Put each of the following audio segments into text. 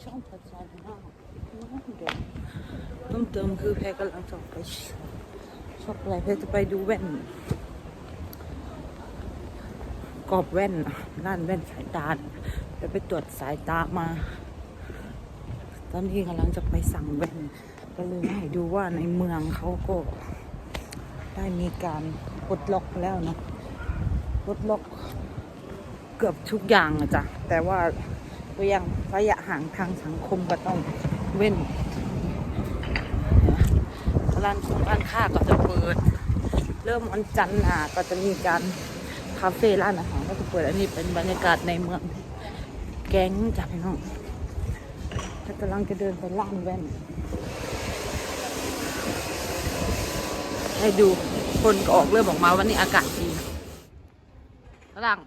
เดี๋ยวเพิ่มเติมคือแพรกำลังจะไปชอปอะไรแพรจะไปดูแว่นกรอบแว่นร้านแว่นสายตาจะไปตรวจสายตามา ตอนนี้กำลังจะไปสั่งแว่น ก็เลยให้ดูว่าในเมืองเขาก็ได้มีการปลดล็อกแล้วเนาะปลดล็อกเกือบทุกอย่างอะจ้ะแต่ว่า ก็ยังระยะห่างทางสังคมก็ต้องเว้นร้านคงร้านค้าก็จะเปิด เริ่มวันจันทร์หน้าก็จะมีการคาเฟ่ร้านอาหารก็จะเปิดอันนี้เป็นบรรยากาศในเมือง แก๊งจ้ะพี่น้องถ้ากำลังจะเดินไปร้านแว่น ให้ดูคนก็ออกเริ่มออกมาวันนี้อากาศดีฝรั่ง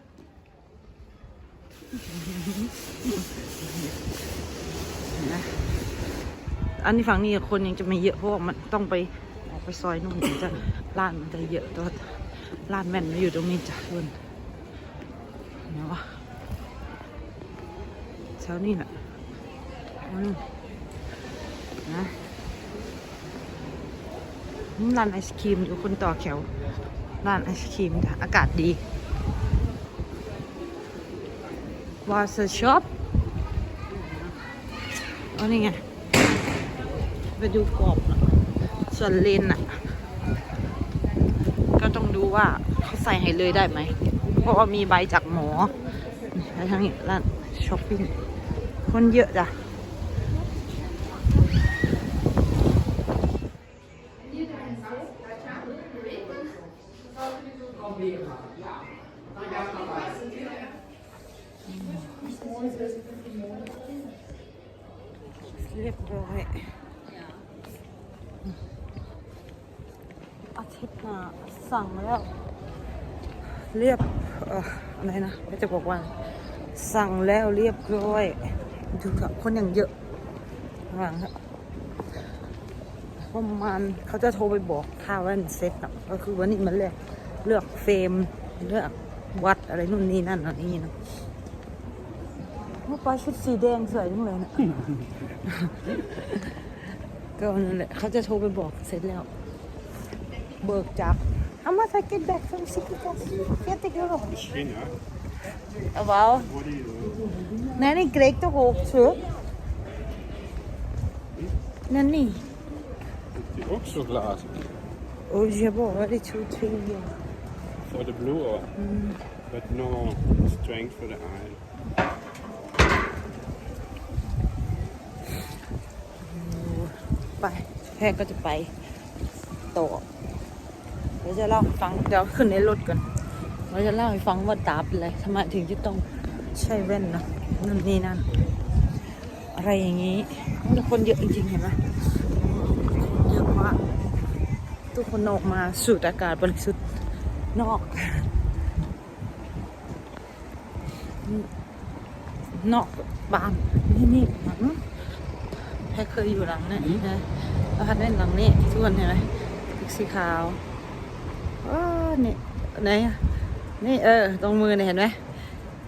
อันนี้ฝั่งนี้คนยังจะไม่เยอะเพราะว่ามันต้องไปออกไปซอยนู่นถึงจะร้านมันจะเยอะแตัวาร้านแม่นมาอยู่ตรงนี้จ้ะทุนเนาะเช้านี่แหละอืมนะร้านไอศครีมอยู่คนต่อแถวร้านไอศครีมจ้ะอากาศดี วาสช็อปเอานี่ไง ไปดูกรอบนะส่วนเลนอะก็ต้องดูว่าเขาใส่ให้เลยได้ไหม เพราะว่ามีใบจากหมอแล้วทั้งนี้ร้านช้อปปิ้งคนเยอะจ้ะ เรียบร้อยอาทิตย์หน้าสั่งแล้ว เรียบเอ่ออะไรนะไม่จะบอกว่า สั่งแล้วเรียบร้อย ดูค่ะคนอย่างเยอะว่างครับประมาณเขาจะโทรไปบอกค่าว่นเซ็ตอะก็คือวันนี้มันเลือกเลือกเฟรมเลือกวัดอะไรนู่นนี่นั่นอะไรนี่นะ ว่าปลาชุดสีแดงสวยจังเลยนะ ก็นั่นแหละเขาจะโทรไปบอกเสร็จแล้ว เบิกจาก How much I get back from Sikitas? 40 euro. Misschien ja. Wauw. What do you Nee, ik kreeg toch ook zo. Nee, nee. Heeft die ook zo glazen? Oh, je hebt already two, three years. For the blue or? But no strength for the eye. ไป แพรก็จะไปต่อเดี๋ยวจะเล่าให้ฟังเดี๋ยวขึ้นในรถก่อนเราจะเล่าให้ฟังว่าตาเป็นอะไรทำไมถึงจะต้องใช้แว่นนะนั่นนี่นั่นอะไรอย่างนี้แล้วคนเยอะจริงๆเห็นไหมคนเยอะมากทุกคนออกมาสูดอากาศบริสุทธิ์นอก นอกบ้านนี่นี่ หลังแค่เคยอยู่หลังเนี่ยนะแล้วพัดเล่นหลังนี้ทุกคนเห็นไหมตึกสีขาวอ้าวนี่ไหนอะนี่เออ ตรงมือเนี่ยเห็นไหม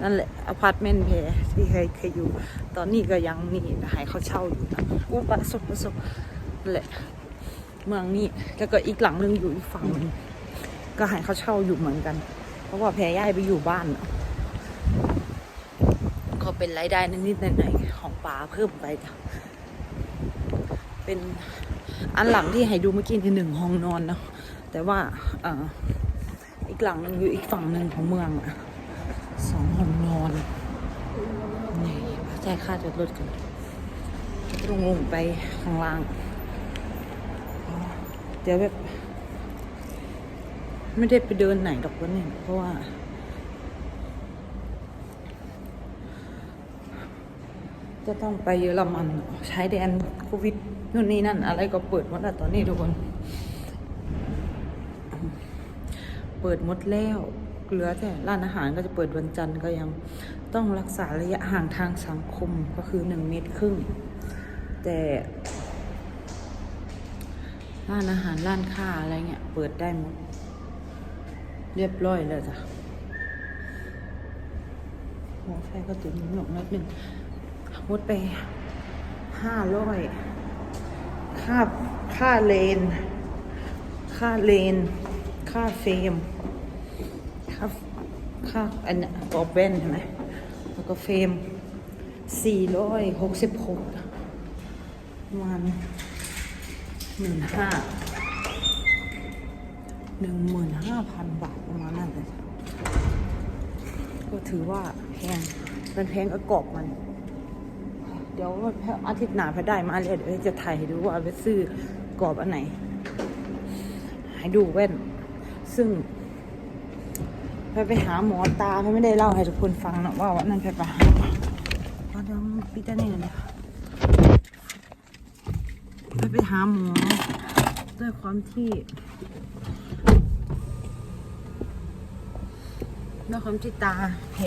นั่นแหละอพาร์ตเมนต์เพที่เคยเคยอยู่ ตอนนี้ก็ยังนี่ให้เขาเช่าอยู่นะอู้ประสบประสบนั่นแหละเมืองนี้แล้วก็อีกหลังหนึงอยู่อีกฝั่งหนึงก็ให้เขาเช่าอยู่เหมือนกัน เพราะว่าแพรย้ายไปอยู่บ้านอะก็เป็นรายได้นิดๆหน่อยๆของป๋าเพิ่มไปจ้ะ เป็นอันหลังที่ให้ดูเมื่อกี้ที่หนึ่งห้องนอนเนาะแต่ว่าอีกหลังนึงอยู่อีกฝั่งหนึ่งของเมืองอะสองห้องนอนนี่จ่ายค่าจอดรถกันลงลงไปข้างล่าง เดี๋ยวแบบ ไม่ได้ไปเดินไหนดอกวันนี้เพราะว่าจะต้องไปเยอรมันใช้แดนโควิด นู่นนี่นั่นอะไรก็เปิดหมดแล้วตอนนี้ทุกคน เปิดหมดแล้วเหลือแต่ร้านอาหารก็จะเปิดวันจันทร์ก็ยังต้องรักษาระยะห่างทางสังคมก็คือหนึ่งเมตรครึ่ง แต่ร้านอาหารร้านค้าอะไรเงี้ยเปิดได้หมด เรียบร้อยแล้วจ้ะหัวไฟก็ตุนหนกนิดหนึ่งหมดไปห้าร้อย ค่าค่าเลน ค่าเลน ค่าเฟรมค่าค่าอันนี้กรอบแว่นใช่ไหมแล้วก็เฟรมสี่ร้อยหกสิบหกประมาณหมื่นห้าหนึ่งหมื่นห้าพันบาทประมาณนั้นเลยก็ถือว่าแพงเป็นแพงก็กรอบมัน เดี๋ยวอาทิตย์หน้าพอได้มาเลยเดี๋ยวจะถ่ายให้ดูว่าไปซื้อกรอบอันไหน ให้ดูแว่น ซึ่งไปไปหาหมอตาไปไม่ได้เล่าให้ทุกคนฟังนะว่าวันนั้นไปไปหาเอาเดี๋ยวปิดอันนี่อนเดี๋ยวไปไปหาหมอด้วยความที่ด้วยความที่ตาแผล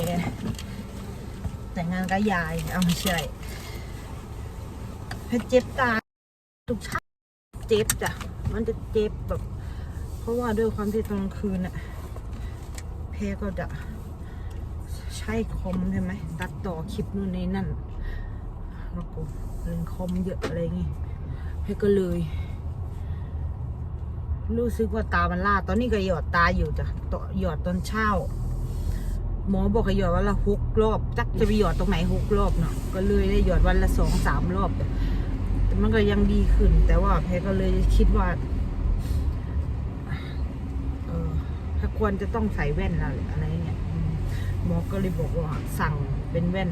แต่งงานกับยาย เอาไม่ใช่ เพชรเจ็บตาทุกชาเจ็บจ้ะ มันจะเจ็บแบบ เพราะว่าด้วยความที่ตอนกลางคืนอะเพก็จะใช้คอมใช่ไหม ตัดต่อคลิปนู่นนี่นั่น แล้วก็เล่นคอมเยอะอะไรอย่างงี้เพก็เลย รู้สึกว่าตามันล่า ตอนนี้ก็หยอดตาอยู่จ้ะต่อหยอดตอนเช้า หมอบอกให้หยอดวันละหกรอบ จักจะไปหยอดตรงไหนหกรอบเนาะ ก็เลยได้หยอดวันละสองสามรอบแต่ มันก็ยังดีขึ้น แต่ว่าแพรก็เลยคิดว่าเออถ้าควรจะต้องใส่แว่นแล้วอะไรเงี้ยหมอก็เลยบอกว่าสั่งเป็นแว่น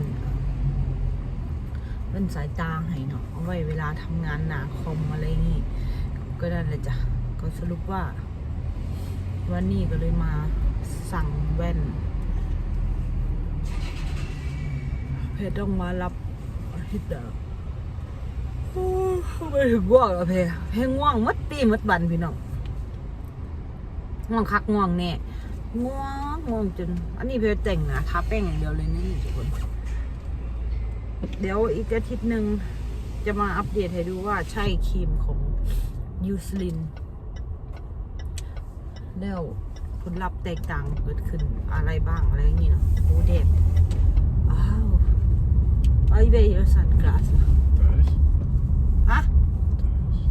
แว่นสายตาให้เนาะเอาไว้เวลาทำงานหนาคอมอะไรงี้ก็นั่นแหละจ้ะก็สรุปว่าวันนี้ก็เลยมาสั่งแว่น เพชรต้องมารับอาทิตเดียวโอ้ ไปถึงง่วงแล้วเพรเพง่วงมัดปีมัดบันพี่น้องง่วงคักง่วงแน่ง่วงง่วงจน อันนี้เพรแต่งนะทาแป้งอย่างเดียวเลยนี่ทุกคน เดี๋ยวอีกอาทิตย์หนึ่งจะมาอัปเดตให้ดูว่าใช่ครีมของยูสลินแล้วผลลัพธ์แตกต่างเกิดขึ้นอะไรบ้างอะไรอย่างนี้เนาะโอ้เด็ดอ้าวไอเบย์สันกลาสนะ I wear your sunglasses.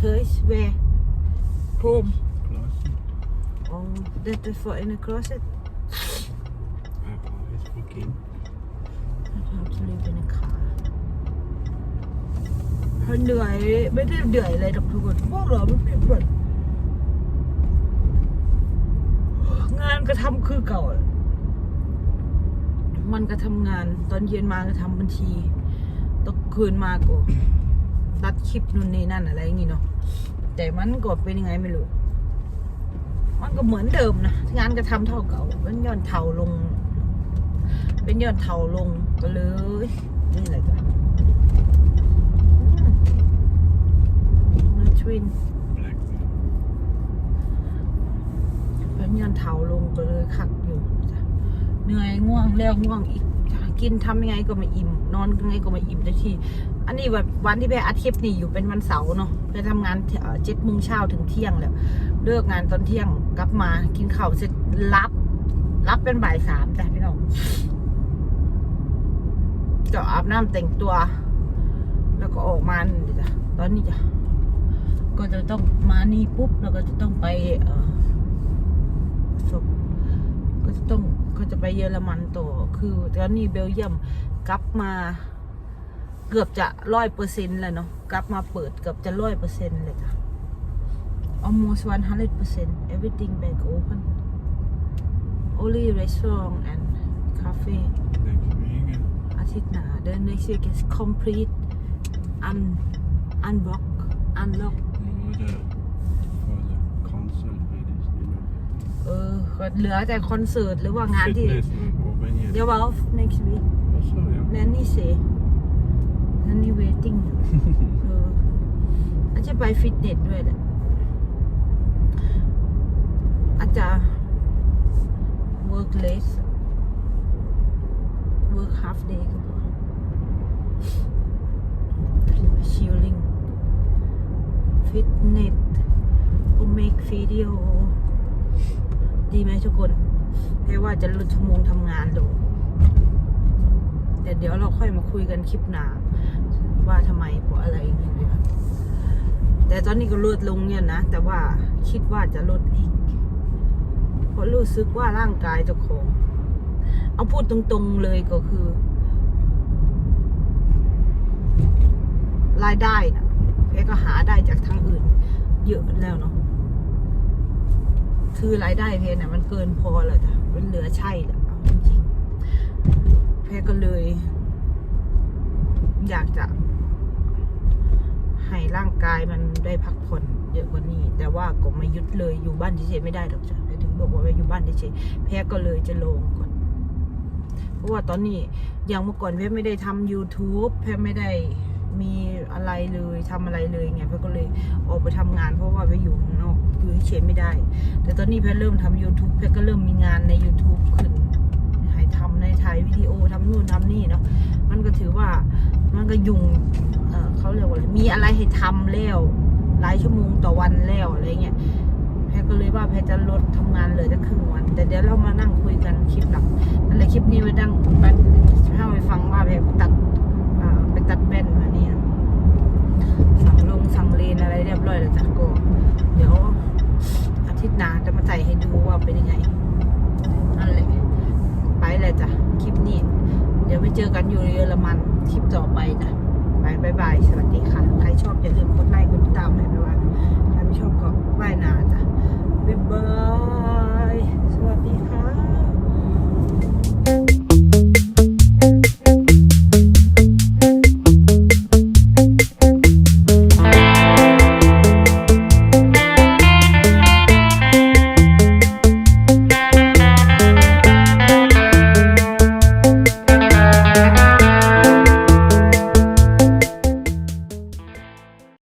Thuis. Huh? Thuis. I thuis where? Home. Closet. Oh, that is for in the closet. I've always working. I have to live in a car. เหนื่อยไม่ได้เหนื่อยเลยทุกคนพวกเราไม่เป็นแบบงานก็ทำคือเก่าอะมันก็ทำงาน ตอนเย็นมาก็ทำบัญชีต กคืนมาก็ตัดคลิปนู่นนี่นั่นอะไรอย่างงี้เนาะแต่มันก็เป็นยังไงไม่รู้ มันก็เหมือนเดิมนะงานก็ทำเท่าเก่าเป็นยอดเท่าลง เป็นยอดเท่าลงก็เลยนี่แหละจ้ะทวินเป็นยอดเท่าลงก็เลยคักอยู่จ้ะเหนื่อยง่วงแล้วง่วงอีก กินทำยังไงก็ไม่อิ่ม นอนยังไงก็ไม่อิ่มแต่ที่อันนี้แบบวันที่ไปอาทิตย์นี่อยู่เป็นวันเสาร์เนาะไปทำงานเจ็ดโมงเช้าถึงเที่ยงแหละเลิกงานตอนเที่ยงกลับมากินข้าวเสร็จรับรับเป็นบ่ายสามจ้ะพี่น้องก็อาบน้ำแต่งตัว แล้วก็ออกมาจ้ะตอนนี้จ้ะก็จะต้องมานี่ปุ๊บแล้วก็จะต้องไปเอ่อศพก็จะต้อง ก็จะไปเยอรมันต่อคือตอนนี้เบลเยียมกลับมาเกือบจะร้อยเปอร์เซ็นต์แล้วเนาะกลับมาเปิดเกือบจะร้อยเปอร์เซ็นต์เลยจ้ะ almost 100% everything back open only restaurant and cafe Next week. อาทิตย์หน้า the next week is complete un unblock unlock No, the, for the concert ladies, you know. เออ ก็เหลือแต่คอนเสิร์ตหรือว่างานที่ Fitness not open yet. เดี๋ยวว่า next week Also, yeah. แนนนี่เซแนนนี่ waiting อยู่เอออาจจะไปฟิตเนสด้วยแหละอาจจะ work less work half day ก็พอ chilling fitness ก็ make video ดีไหมทุกคนแค่ว่าจะลดชั่วโมงทำงานลงแต่เดี๋ยวเราค่อยมาคุยกันคลิปหน้าว่าทำไมเพราะอะไรอย่างเงี้ยแต่ตอนนี้ก็ลดลงเนี่ยนะ แต่ว่าคิดว่าจะลดอีก เพราะรู้สึกว่าร่างกายเจ้าของ เอาพูดตรงๆเลยก็คือ รายได้นะแกก็หาได้จากทางอื่น เยอะแล้วเนาะ คือรายได้เพเนี่ยมันเกินพอแล้วจ้ะมันเหลือใช่แหละเอาจริงๆเพก็เลย อยากจะ ให้ร่างกายมันได้พักผ่อนเยอะกว่านี้ แต่ว่าก็ไม่ยุดเลยอยู่บ้านเฉยๆไม่ได้หรอกจ้ะแพถึงบอกว่าไปอยู่บ้านเฉยๆแพก็เลยจะลงก่อนเพราะว่าตอนนี้อย่างเมื่อก่อนแพไม่ได้ทำ YouTube แพไม่ได้ มีอะไรเลยทำอะไรเลยไงแพก็เลยออกไปทำงานเพราะว่าไปอยู่ข้างนอกอยู่เฉยไม่ได้ แต่ตอนนี้แพเริ่มทำ YouTube แพก็เริ่มมีงานใน YouTube ขึ้นให้ทำในถ่ายวิดีโอทำนู่นทำนี่เนาะมันก็ถือว่ามันก็ยุ่งเเขาเรียกว่าอะไรมีอะไรให้ทำแล้วหลายชั่วโมงต่อวันแล้วอะไรเงี้ยแพก็เลยว่าแพจะลดทำงานเลยจะครึ่งวัน แต่เดี๋ยวเรามานั่งคุยกันคลิปหลังนั่นแหละคลิปนี้ไปดังไปให้ฟังว่าแพไปตัด ตัดแว่นมาเนี่ยสั่งลงสั่งเลนอะไรเรียบร้อยแล้วจ้ะก็เดี๋ยวอาทิตย์หน้าจะมาใส่ให้ดูว่าเป็นยังไงนั่นแหละไปเลยจ้ะคลิปนี้ เดี๋ยวไปเจอกันอยู่เยอรมันคลิปต่อไปจ้ะบายบายบายสวัสดีค่ะ ใครชอบอย่าลืมกดไลค์กดติดตามให้ด้วยว่าใครไม่ชอบก็บายหนาจ้ะบ๊ายบาย